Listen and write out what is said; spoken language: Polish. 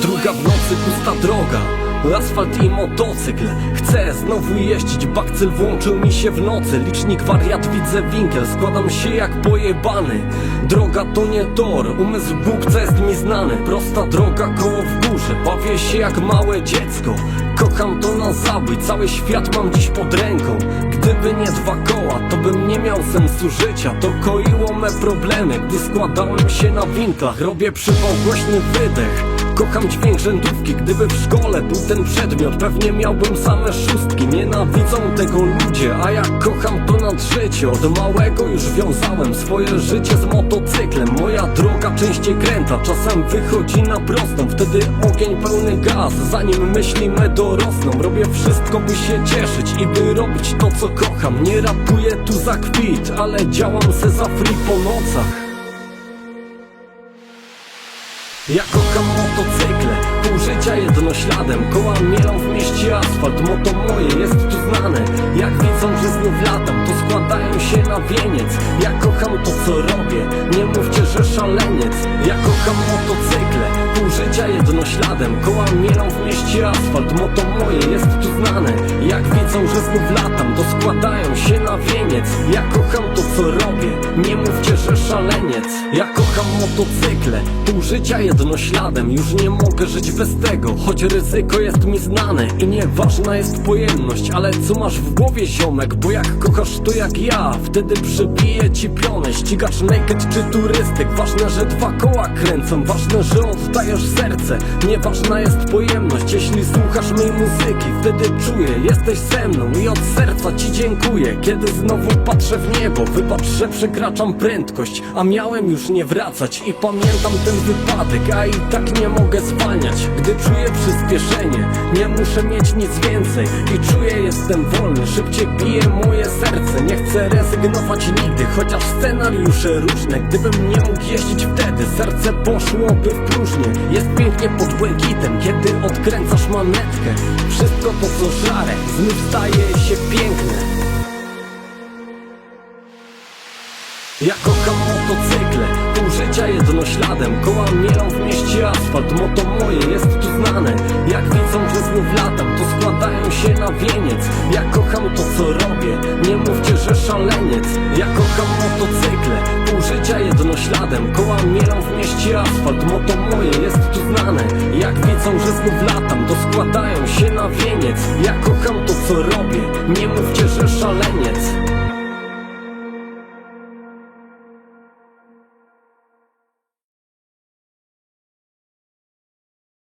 Druga w nocy pusta droga. Asfalt i motocykl Chcę znowu jeździć, bakcyl włączył mi się w nocy. Licznik wariat, widzę winkiel, składam się jak pojebany. Droga to nie tor, umysł głupca jest mi znany. Prosta droga, koło w górze, bawię się jak małe dziecko. Kocham to na zabój, cały świat mam dziś pod ręką. Gdyby nie dwa koła, to bym nie miał sensu życia. To koiło me problemy, gdy składałem się na winklach. Robię przypał, głośny wydech Kocham dźwięk rzędówki, gdyby w szkole był ten przedmiot Pewnie miałbym same szóstki. Nienawidzą tego ludzie, a ja kocham to nad życie. Od małego już wiązałem swoje życie z motocyklem. Moja droga częściej kręta, czasem wychodzi na prostą. Wtedy ogień pełny gaz, zanim myśli me dorosną. Robię wszystko by się cieszyć i by robić to co kocham. Nie rapuję tu za kwit, ale działam se za free po nocach ja kocham motocykle, pół życia jedno śladem. Koła mielą w mieście asfalt, moto moje jest tu znane. Jak widzą, że znów latam, to składają się na wieniec. Ja kocham to co robię, nie mówcie, że szaleniec. Ja kocham motocykle, pół życia jedno śladem. Koła mielą w mieście asfalt, moto moje jest tu znane. Jak widzą, że znów latam, to składają się na wieniec. Ja kocham to co robię, nie mówcie, szaleniec. Ja kocham motocykle, pół życia jedno śladem. Już nie mogę żyć bez tego, choć ryzyko jest mi znane. I nieważna jest pojemność, ale co masz w głowie ziomek? Bo jak kochasz to jak ja, wtedy przybije ci pionę Ścigacz naked czy turystyk, ważne, że dwa koła kręcą Ważne, że oddajesz serce, nieważna jest pojemność Jeśli słuchasz mej muzyki, wtedy czuję, jesteś ze mną I od serca ci dziękuję, kiedy znowu patrzę w niebo Wybacz, że przekraczam prędkość, a miałem już nie wracać. I pamiętam ten wypadek, a i tak nie mogę zwalniać. Gdy czuję przyspieszenie, nie muszę mieć nic więcej. I czuję, jestem wolny, szybciej bije moje serce. Nie chcę rezygnować nigdy, chociaż scenariusze różne. Gdybym nie mógł jeździć wtedy, serce poszłoby w próżnię. Jest pięknie pod błękitem, kiedy odkręcasz manetkę. Wszystko to co żarę, znów staje się piękne Ja kocham motocykle, pół życia jedno śladem. Koła mielą w mieście asfalt, moto moje jest tu znane. Jak widzą, że znów latam, to składają się na wieniec. Ja kocham to co robię, nie mówcie, że szaleniec. Ja kocham motocykle, pół życia jedno śladem. Koła mielą w mieście asfalt, moto moje jest tu znane. Jak widzą, że znów latam, to składają się na wieniec. Ja kocham